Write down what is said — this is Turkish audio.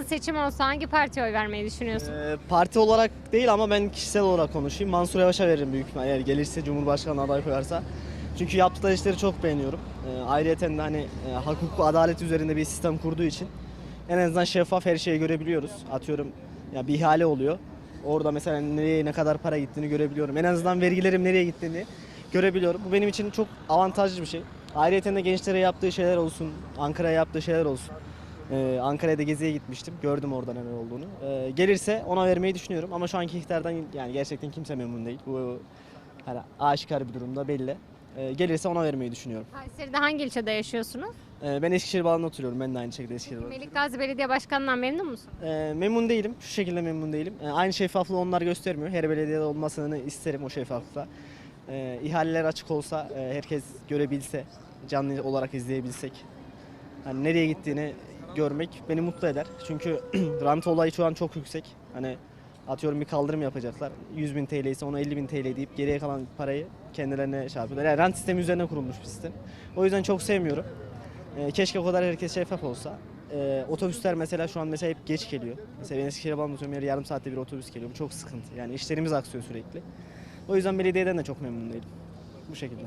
yarın seçim olsa hangi partiye oy vermeyi düşünüyorsun? Ee, parti olarak değil ama ben kişisel olarak konuşayım. Mansur Yavaş'a veririm büyük ihtimal eğer gelirse Cumhurbaşkanı aday koyarsa. Çünkü yaptığı işleri çok beğeniyorum. Ee, ayrıyeten de hani e, hukuk adalet üzerinde bir sistem kurduğu için en azından şeffaf her şeyi görebiliyoruz. Atıyorum ya bir ihale oluyor. Orada mesela nereye ne kadar para gittiğini görebiliyorum. En azından vergilerim nereye gittiğini görebiliyorum. Bu benim için çok avantajlı bir şey. Ayrıca de gençlere yaptığı şeyler olsun, Ankara'ya yaptığı şeyler olsun. Ee, Ankara'da geziye gitmiştim. Gördüm orada neler olduğunu. Ee, gelirse ona vermeyi düşünüyorum ama şu anki iktidardan yani gerçekten kimse memnun değil. Bu hani aşikar bir durumda belli. Ee, gelirse ona vermeyi düşünüyorum. Kayseri'de hangi ilçede yaşıyorsunuz? Ee, ben Eskişehir Bağlı'nda oturuyorum. Ben de aynı şekilde Eskişehir Bağlı'da. Melik Gazi Belediye Başkanı'ndan memnun musun? Ee, memnun değilim. Şu şekilde memnun değilim. Ee, aynı şeffaflığı onlar göstermiyor. Her belediyede olmasını isterim o şeffaflıkta. Ee, ihaleler açık olsa, e, herkes görebilse, canlı olarak izleyebilsek. Hani nereye gittiğini görmek beni mutlu eder. Çünkü rant olayı şu an çok yüksek. Hani atıyorum bir kaldırım yapacaklar. 100 bin TL ise ona 50 bin TL deyip geriye kalan parayı kendilerine şey yapıyorlar. Yani rant sistemi üzerine kurulmuş bir sistem. O yüzden çok sevmiyorum. Ee, keşke o kadar herkes şeffaf olsa. Ee, otobüsler mesela şu an mesela hep geç geliyor. Mesela ben Eskişehir'e bağlanıyorum her yarım saatte bir otobüs geliyor. Bu çok sıkıntı. Yani işlerimiz aksıyor sürekli. O yüzden belediyeden de çok memnun değilim. Bu şekilde.